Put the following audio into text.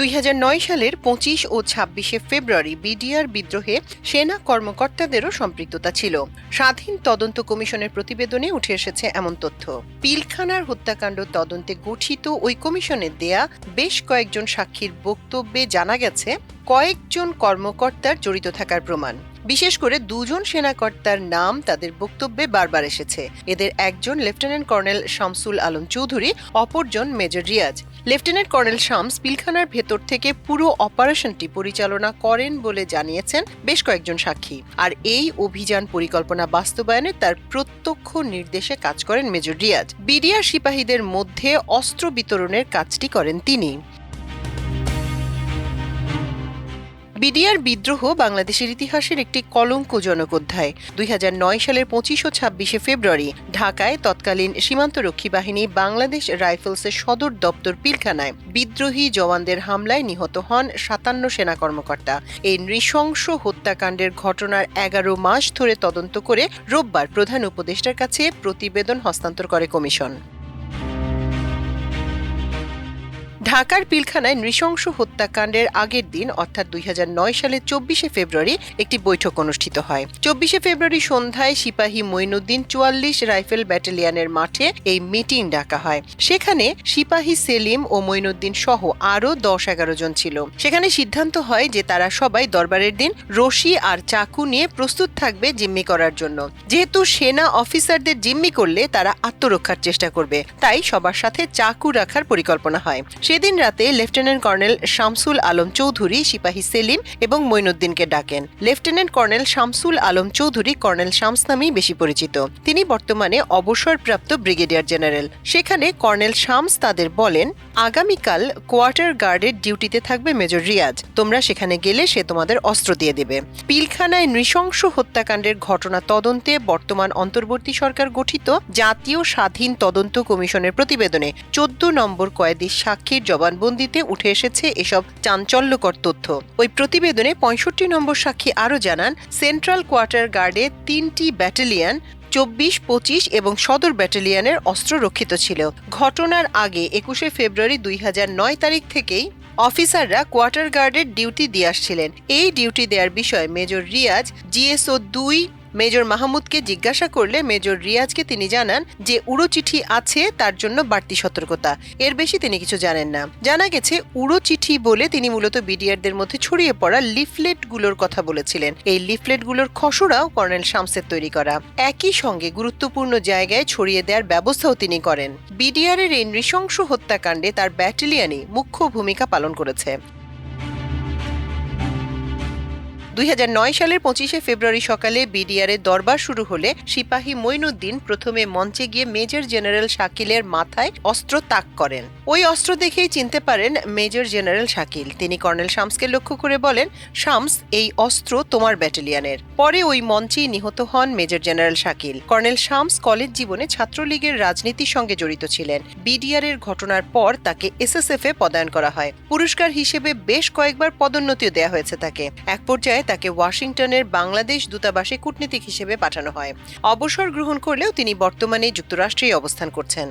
দু হাজার নয় সালের পঁচিশ ও ছাব্বিশে ফেব্রুয়ারি বিডিআর বিদ্রোহে সেনা কর্মকর্তাদেরও সম্পৃক্ততা ছিল। স্বাধীন তদন্ত কমিশনের প্রতিবেদনে উঠে এসেছে এমন তথ্য। পিলখানার হত্যাকাণ্ড তদন্তে গঠিত ওই কমিশনের দেয়া বেশ কয়েকজন সাক্ষীর বক্তব্যে জানা গেছে কয়েকজন কর্মকর্তার জড়িত থাকার প্রমাণ। বিশেষ করে দুজন সেনাকর্তার নাম তাদের বক্তব্যে বারবার এসেছে। এদের একজন লেফটেন্যান্ট কর্নেল শামসুল আলম চৌধুরী, অপরজন major Riaz. Lieutenant colonel Shams পিলখানার ভেতর থেকে পুরো অপারেশনটি পরিচালনা করেন বলে জানিয়েছেন বেশ কয়েকজন সাক্ষী। আর এই অভিযান পরিকল্পনা বাস্তবায়নে তার প্রত্যক্ষ নির্দেশে কাজ করেন মেজর রিয়াজ। বিডিআর সিপাহীদের মধ্যে অস্ত্র বিতরণের কাজটি করেন তিনি। বিডিআর বিদ্রোহ বাংলাদেশের ইতিহাসের একটি কলঙ্কজনক অধ্যায়। দুই হাজার নয় সালের পঁচিশ ও ছাব্বিশে ফেব্রুয়ারি, ঢাকায় তৎকালীন সীমান্তরক্ষী বাহিনী বাংলাদেশ রাইফেলসের সদর দপ্তর পিলখানায় বিদ্রোহী জওয়ানদের হামলায় নিহত হন সাতান্ন সেনা কর্মকর্তা। এই নৃশংস হত্যাকাণ্ডের ঘটনার এগারো মাস ধরে তদন্ত করে রোববার প্রধান উপদেষ্টার কাছে প্রতিবেদন হস্তান্তর করে কমিশন। ঢাকার পিলখানায় নৃশংস হত্যাকাণ্ডের আগের দিন, অর্থাৎ দুই সালের চব্বিশে ফেব্রুয়ারি, একটি বৈঠক অনুষ্ঠিত হয়। চব্বিশে ফেব্রুয়ারি সন্ধ্যায় সিপাহী মঈনুদ্দিন চুয়াল্লিশ রাইফেল ব্যাটালিয়নের মাঠে এই মিটিং ডাকা হয়। সেখানে সিপাহী সেলিম ও মঈনুদ্দিন সহ আরও দশ এগারো জন ছিল। সেখানে সিদ্ধান্ত হয় যে তারা সবাই দরবারের দিন রশি আর চাকু নিয়ে প্রস্তুত থাকবে জিম্মি করার জন্য। যেহেতু সেনা অফিসারদের জিম্মি করলে তারা আত্মরক্ষার চেষ্টা করবে, তাই সবার সাথে চাকু রাখার পরিকল্পনা হয়। সেদিন রাতে লেফটেন্যান্ট কর্নেল শামসুল আলম চৌধুরী, সিপাহী সেলিম এবং মঈনুদ্দিনকে ডাকেন। Lieutenant colonel Shamsul Alam Chowdhury, colonel Shams নামেই বেশি পরিচিত। তিনি বর্তমানে অবসরপ্রাপ্ত ব্রিগেডিয়ার জেনারেল। সেখানে কর্নেল শামস তাদের বলেন, আগামীকাল কোয়ার্টার গার্ডের ডিউটিতে থাকবে মেজর রিয়াজ। তোমরা সেখানে গেলে সে তোমাদের অস্ত্র দিয়ে দেবে। পিলখানায় নৃশংস হত্যাকাণ্ডের ঘটনা তদন্তে বর্তমান অন্তর্বর্তী সরকার গঠিত জাতীয় স্বাধীন তদন্ত কমিশনের প্রতিবেদনে চোদ্দ নম্বর কয়েদির সাক্ষীর জবানবন্দিতে উঠে এসেছে এসব চাঞ্চল্যকর তথ্য। ওই প্রতিবেদনে পঁয়ষট্টি নম্বর সাক্ষী আরও জানান, সেন্ট্রাল কোয়ার্টার গার্ডে তিনটি ব্যাটালিয়ন, চব্বিশ, পঁচিশ এবং সদর ব্যাটালিয়নের অস্ত্র রক্ষিত ছিল। ঘটনার আগে একুশে ফেব্রুয়ারি দুই হাজার নয় তারিখ থেকেই অফিসাররা কোয়ার্টার গার্ডের ডিউটি দিয়ে আসছিলেন। এই ডিউটি দেওয়ার বিষয়ে মেজর রিয়াজ, জিএসও দুই মেজর মাহমুদকে জিজ্ঞাসা করলে মেজর রিয়াজকে তিনি জানান যে উড়ো চিঠি আছে, তার জন্য বাড়তি সতর্কতা। এর বেশি তিনি কিছু জানেন না। জানা গেছে উড়ো চিঠি বলে তিনি মূলত বিডিআরদের মধ্যে ছড়িয়ে পড়া লিফলেটগুলোর কথা বলেছিলেন। এই লিফলেটগুলোর খসড়াও কর্নেল শামসের তৈরি করা। একই সঙ্গে গুরুত্বপূর্ণ জায়গায় ছড়িয়ে দেওয়ার ব্যবস্থাও তিনি করেন। বিডিআরের এই নৃশংস হত্যাকাণ্ডে তার ব্যাটালিয়ানই মুখ্য ভূমিকা পালন করেছে। দুই হাজার নয় সালের পঁচিশে ফেব্রুয়ারি সকালে বিডিআরের দরবার শুরু হলে সিপাহী মইনুদ্দিন প্রথমে মঞ্চে গিয়ে মেজর জেনারেল শাকিলের মাথায় অস্ত্র তাক করেন। ওই অস্ত্র দেখেই চিনতে পারেন মেজর জেনারেল শাকিল। তিনি কর্নেল শামসকে লক্ষ্য করে বলেন, শামস, এই অস্ত্র তোমার ব্যাটালিয়নের। পরে ওই মঞ্চেই নিহত হন major general Shakil. Colonel Shams college জীবনে ছাত্রলীগের রাজনীতির সঙ্গে জড়িত ছিলেন। বিডিআর এর ঘটনার পর তাকে এসএসএফ এ পদায়ন করা হয়। পুরস্কার হিসেবে বেশ কয়েকবার পদোন্নতিও দেওয়া হয়েছে তাকে। এক পর্যায়ে তাকে ওয়াশিংটনের বাংলাদেশ দূতাবাসে কূটনীতিক হিসেবে পাঠানো হয়। অবসর গ্রহণ করলেও তিনি বর্তমানে যুক্তরাষ্ট্রেই অবস্থান করছেন।